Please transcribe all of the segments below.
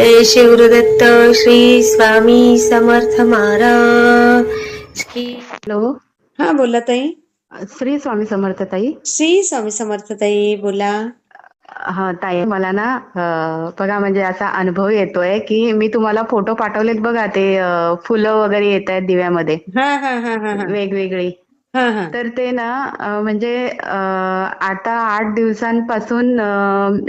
जय शिवदत्त श्री स्वामी समर्थ महाराज की हॅलो. हा बोला ताई. श्री स्वामी समर्थ ताई. श्री स्वामी समर्थ ताई बोला. हा ताई मला ना बघा म्हणजे असा अनुभव येतोय की मी तुम्हाला फोटो पाठवलेत बघा ते फुलं वगैरे येत आहेत दिव्यामध्ये. हा हा हा हा हा. वेगवेगळी. हा हा. तर ते ना म्हणजे आता आठ दिवसांपासून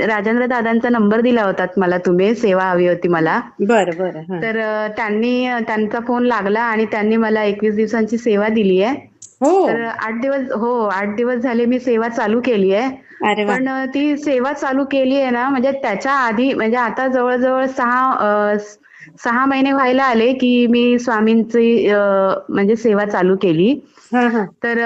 राजेंद्र दादांचा नंबर दिला होता मला तुम्ही सेवा हवी होती मला. बर बर. तर त्यांनी त्यांचा फोन लागला आणि त्यांनी मला एकवीस दिवसांची सेवा दिली आहे. हो. तर आठ दिवस हो आठ दिवस झाले मी सेवा चालू केली आहे. पण ती सेवा चालू केली आहे ना म्हणजे त्याच्या आधी म्हणजे आता जवळजवळ सहा सहा महिने व्हायला आले की मी स्वामींची म्हणजे सेवा चालू केली. हा हा. तर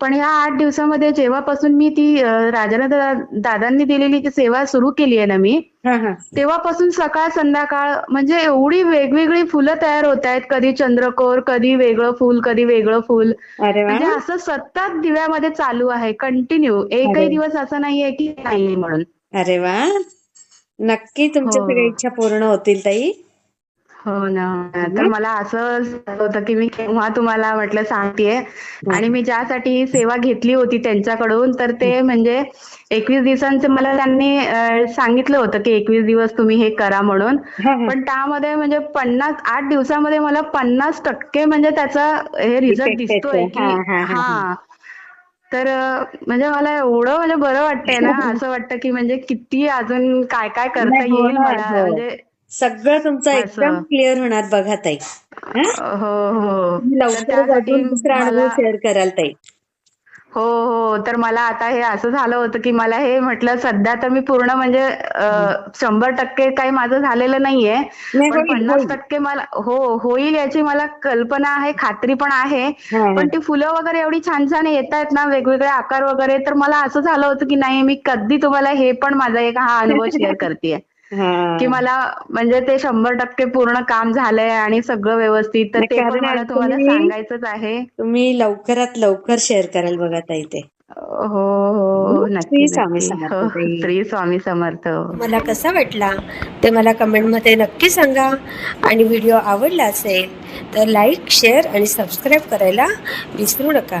पण ह्या आठ दिवसामध्ये जेव्हापासून मी ती दा- दादांनी दिलेली ती सेवा सुरू केली आहे ना मी हा हा. तेव्हापासून सकाळ संध्याकाळ म्हणजे एवढी वेगवेगळी फुलं तयार होत आहेत. कधी चंद्रकोर कधी वेगळं फूल कधी वेगळं फूल. म्हणजे असं सतत दिव्यामध्ये चालू आहे कंटिन्यू. एकही. दिवस असा नाहीये की नाही म्हणून. अरे वा. नक्की तुमच्या हो. सगळ्या इच्छा पूर्ण होतील ताई. हो ना. तर मला असं होतं की मी केव्हा तुम्हाला म्हटलं सांगतेय. आणि मी ज्यासाठी ही सेवा घेतली होती त्यांच्याकडून तर ते म्हणजे एकवीस दिवसांचं मला त्यांनी सांगितलं होतं की एकवीस दिवस तुम्ही हे करा म्हणून. पण त्यामध्ये म्हणजे पन्नास आठ दिवसामध्ये मला पन्नास टक्के म्हणजे त्याचा हे रिझल्ट दिसतोय. की हा, तर म्हणजे मला एवढं म्हणजे बरं वाटतंय ना असं वाटतं की म्हणजे किती अजून काय काय करता हो येईल मला. हो. म्हणजे सगळं तुमचं. एकदम क्लिअर होणार बघा ताई हा? हो अनुभव मला शेअर कराल ताई हो हो तर मला आता हे असं झालं होतं की मला हे म्हटलं सध्या तर मी पूर्ण म्हणजे शंभर टक्के काही माझं झालेलं नाहीये नाही, पण पन्नास. टक्के मला हो होईल याची मला कल्पना आहे खात्री पण आहे. पण ती फुलं वगैरे एवढी छान छान येत आहेत ना वेगवेगळे आकार वगैरे तर मला असं झालं होतं की नाही मी कधी तुम्हाला हे पण माझा एक हा अनुभव शेअर करतेय हा. की मला म्हणजे ते शंभर टक्के पूर्ण काम झालंय आणि सगळं व्यवस्थित तर ते पण मला तुम्हाला तुम्ही- सांगायचंच आहे. तुम्ही लवकरात लवकर शेअर कराल बघा ताई ते. हो हो श्री नक्की. स्वामी नक्की समर्थ हो. श्री स्वामी समर्थ. मला कसा वाटला? ते मला कमेंटमध्ये नक्की सांगा. आणि व्हिडिओ आवडला असेल तर लाईक शेअर आणि सबस्क्राईब करायला विसरू नका.